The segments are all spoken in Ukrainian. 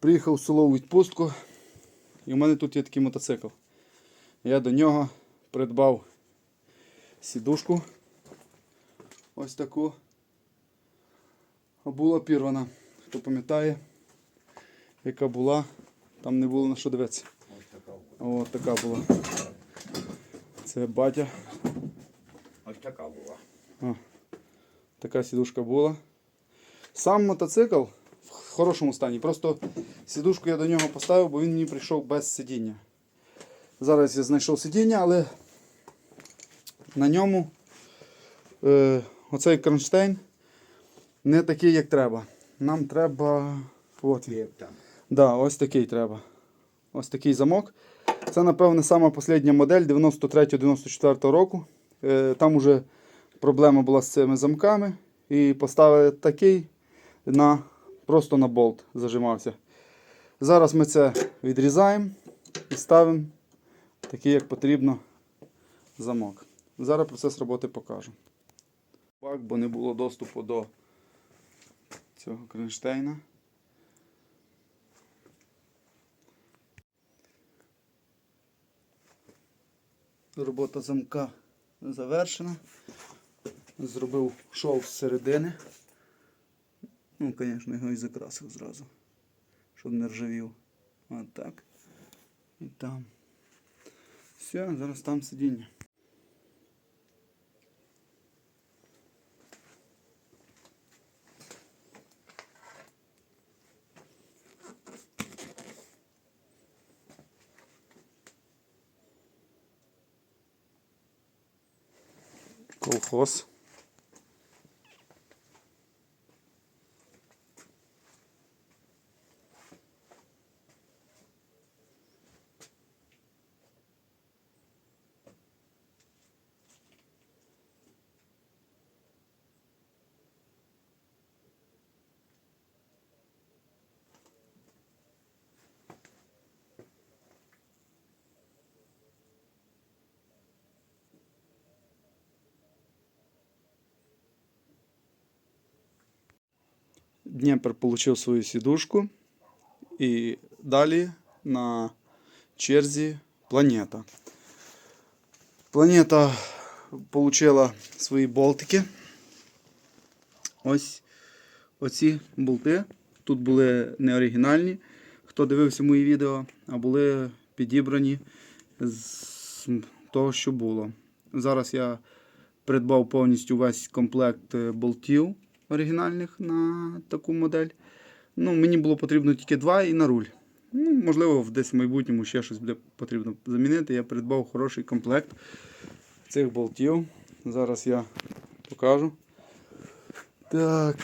Приїхав в село у відпустку, і в мене тут є такий мотоцикл. Я до нього придбав сідушку. Ось таку. А була пірвана. Хто пам'ятає, яка була, там не було на що дивитися. Ось така. Була. Це батя. Ось така була. О, така сідушка була. Сам мотоцикл хорошому стані. Просто сідушку я до нього поставив, бо він мені прийшов без сидіння. Зараз я знайшов сидіння, але на ньому е, оцей кронштейн не такий, як треба. Нам треба. От. Да, ось такий треба. Ось такий замок. Це, напевне, сама остання модель 93-94 року. Е, Там уже проблема була з цими замками. І поставили такий на, просто на болт зажимався. Зараз ми це відрізаємо і ставимо такий, як потрібно, замок. Зараз процес роботи покажу. Бак, бо не було доступу до цього кронштейна. Робота замка завершена. Зробив шов з середини. Ну, звісно, його і закрасив зразу, щоб не ржавів. От так. І там. Все, зараз там сидіння. Колхоз. Дніпр отримав свою сідушку. І далі на черзі планета. Планета отримала свої болтики. Ось оці болти. Тут були не оригінальні. Хто дивився мої відео, а були підібрані з того, що було. Зараз я придбав повністю весь комплект е, болтів оригінальних на таку модель. Ну, мені було потрібно тільки два і на руль. Ну, можливо, десь в майбутньому ще щось буде потрібно замінити. Я придбав хороший комплект цих болтів. Зараз я покажу. Так,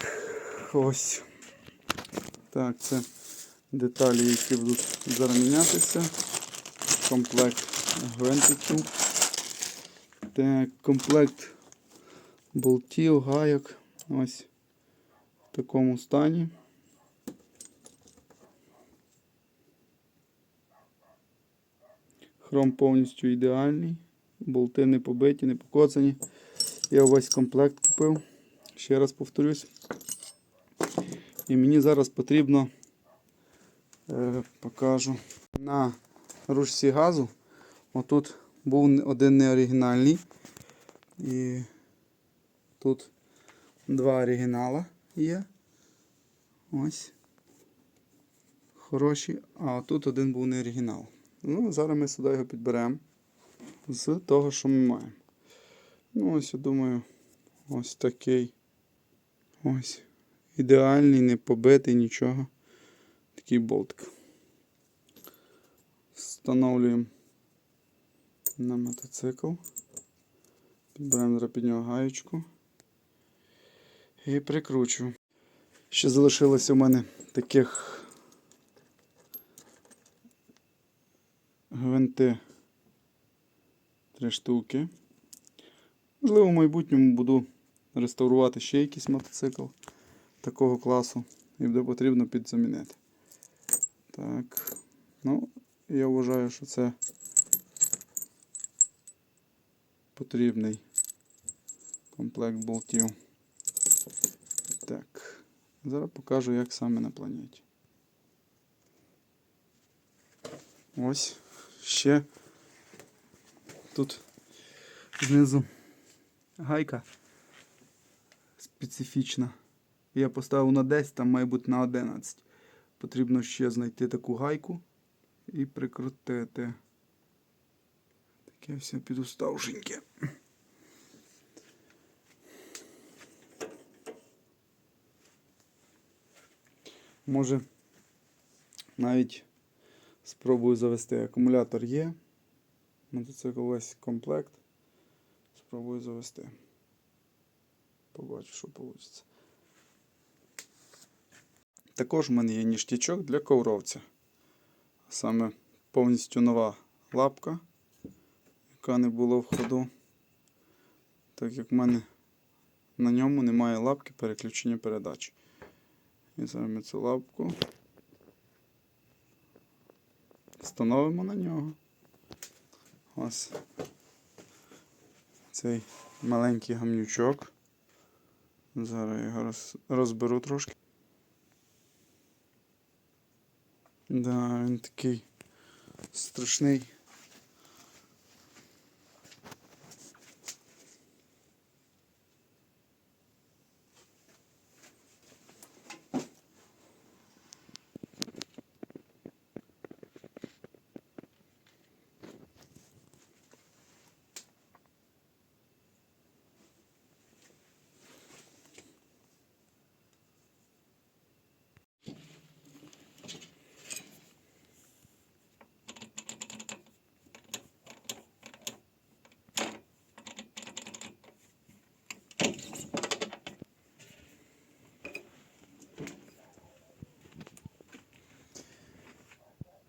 ось. Так, це деталі, які будуть зараз. Комплект гвинтиків. Так, комплект болтів, гайок. Ось в такому стані. Хром повністю ідеальний. Болти не побиті, не покоцані. Я весь комплект купив. Ще раз повторюсь. І мені зараз потрібно е, покажу на ручці газу. Отут був один неоригінальний. І тут два оригінала є. Ось. Хороші. А тут один був не оригінал. Ну, зараз ми сюди його підберемо з того, що ми маємо. Ну, ось я думаю, ось такий. Ось. Ідеальний, не побитий нічого. Такий болтик. Встановлюємо на мотоцикл. Підберемо зараз під нього гаєчку. І прикручу. Ще залишилося у мене таких гвинти три штуки. Можливо, в майбутньому буду реставрувати ще якийсь мотоцикл такого класу і буде потрібно підзамінити. Так, ну, я вважаю, що це потрібний комплект болтів. Зараз покажу, як саме на планеті. Ось ще тут знизу гайка специфічна. Я поставив на 10, там має бути на 11. Потрібно ще знайти таку гайку і прикрутити. Таке все підуставшеньке. Може, навіть спробую завести. Акумулятор є. Мотоцикл весь комплект. Спробую завести. Побачу, що вийде. Також в мене є ніштячок для ковровця. Саме повністю нова лапка, яка не була в ходу. Так як в мене на ньому немає лапки переключення передач. І зараз цю лапку встановимо на нього. Ось цей маленький гамнючок. Зараз його роз, розберу трошки. Да, він такий страшний.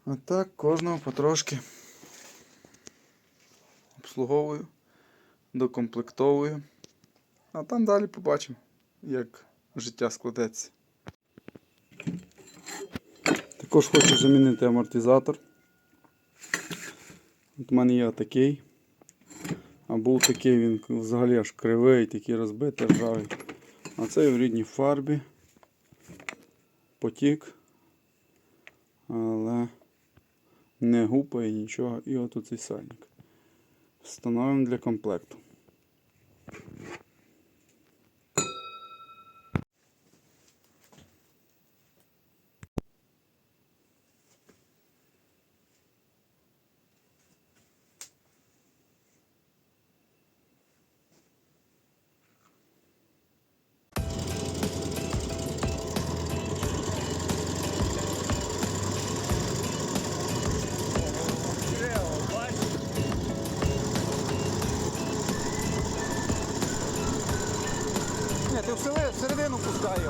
А так кожного потрошки обслуговую, докомплектовую. А там далі побачимо, як життя складеться. Також хочу замінити амортизатор. От у мене є такий. А був такий він взагалі аж кривий, такий розбитий, ржавий. А цей в рідній фарбі. Потік. Але не гупає нічого. І от цей сальник. Встановимо для комплекту.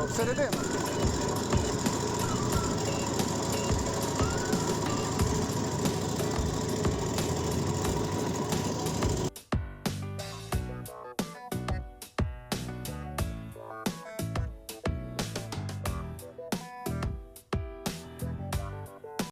それだ